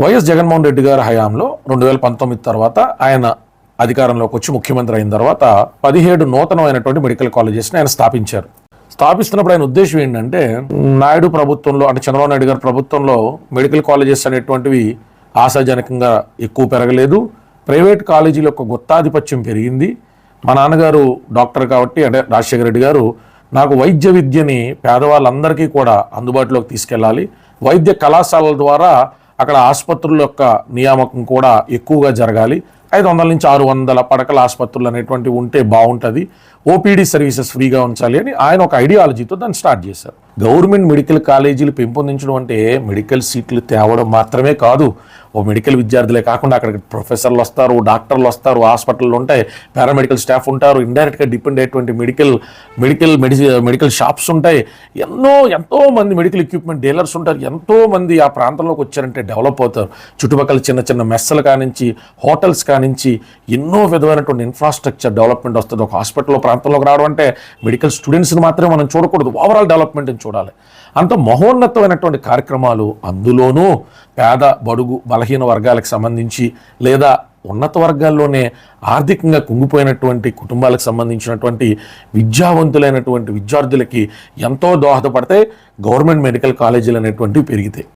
YS Jaganmohan Reddy గారి హయాంలో రెండు వేల పంతొమ్మిది తర్వాత ఆయన అధికారంలోకి వచ్చి ముఖ్యమంత్రి అయిన తర్వాత పదిహేడు నూతనమైనటువంటి మెడికల్ కాలేజెస్ని ఆయన స్థాపించారు. స్థాపిస్తున్నప్పుడు ఆయన ఉద్దేశం ఏంటంటే నాయుడు ప్రభుత్వంలో అంటే చంద్రబాబు నాయుడు గారి ప్రభుత్వంలో మెడికల్ కాలేజెస్ అనేటువంటివి ఆశాజనకంగా ఎక్కువ పెరగలేదు. ప్రైవేట్ కాలేజీల యొక్క గుత్తాధిపత్యం పెరిగింది. మా నాన్నగారు డాక్టర్ కాబట్టి అంటే రాజశేఖర రెడ్డి గారు నాకు వైద్య విద్యని పేదవాళ్ళందరికీ కూడా అందుబాటులోకి తీసుకెళ్ళాలి. వైద్య కళాశాలల ద్వారా అక్కడ ఆసుపత్రుల యొక్క నియామకం కూడా ఎక్కువగా జరగాలి. ఐదు వందల నుంచి ఆరు వందల పడకల ఆసుపత్రులు అనేటువంటివి ఉంటే బాగుంటుంది. ఓపీడీ సర్వీసెస్ ఫ్రీగా ఉంచాలి అని ఆయన ఒక ఐడియాలజీతో దాన్ని స్టార్ట్ చేశారు. గవర్నమెంట్ మెడికల్ కాలేజీలు పెంపొందించడం అంటే మెడికల్ సీట్లు తేవడం మాత్రమే కాదు. ఓ మెడికల్ విద్యార్థులే కాకుండా అక్కడ ప్రొఫెసర్లు వస్తారు డాక్టర్లు వస్తారు హాస్పిటల్లో ఉంటాయి పారామెడికల్ స్టాఫ్ ఉంటారు ఇండైరెక్ట్గా డిపెండ్ అయ్యేటువంటి మెడికల్ మెడికల్ మెడిసి మెడికల్ షాప్స్ ఉంటాయి. ఎన్నో ఎంతో మంది మెడికల్ ఎక్విప్మెంట్ డీలర్స్ ఉంటారు. ఎంతో మంది ఆ ప్రాంతంలోకి వచ్చారంటే డెవలప్ అవుతారు. చుట్టుపక్కల చిన్న చిన్న మెస్సలు కానించి హోటల్స్ కానించి నుంచి ఎన్నో విధమైనటువంటి ఇన్ఫ్రాస్ట్రక్చర్ డెవలప్మెంట్ వస్తుంది. ఒక హాస్పిటల్ ప్రాంతంలోకి రావడం అంటే మెడికల్ స్టూడెంట్స్ని మాత్రమే మనం చూడకూడదు. ఓవరాల్ డెవలప్మెంట్ని చూడాలి. అంత మహోన్నతమైనటువంటి కార్యక్రమాలు అందులోనూ పేద బడుగు బలహీన వర్గాలకు సంబంధించి లేదా ఉన్నత వర్గాల్లోనే ఆర్థికంగా కుంగిపోయినటువంటి కుటుంబాలకు సంబంధించినటువంటి విద్యావంతులైనటువంటి విద్యార్థులకి ఎంతో దోహదపడితే గవర్నమెంట్ మెడికల్ కాలేజీలు అనేటువంటివి పెరిగితే.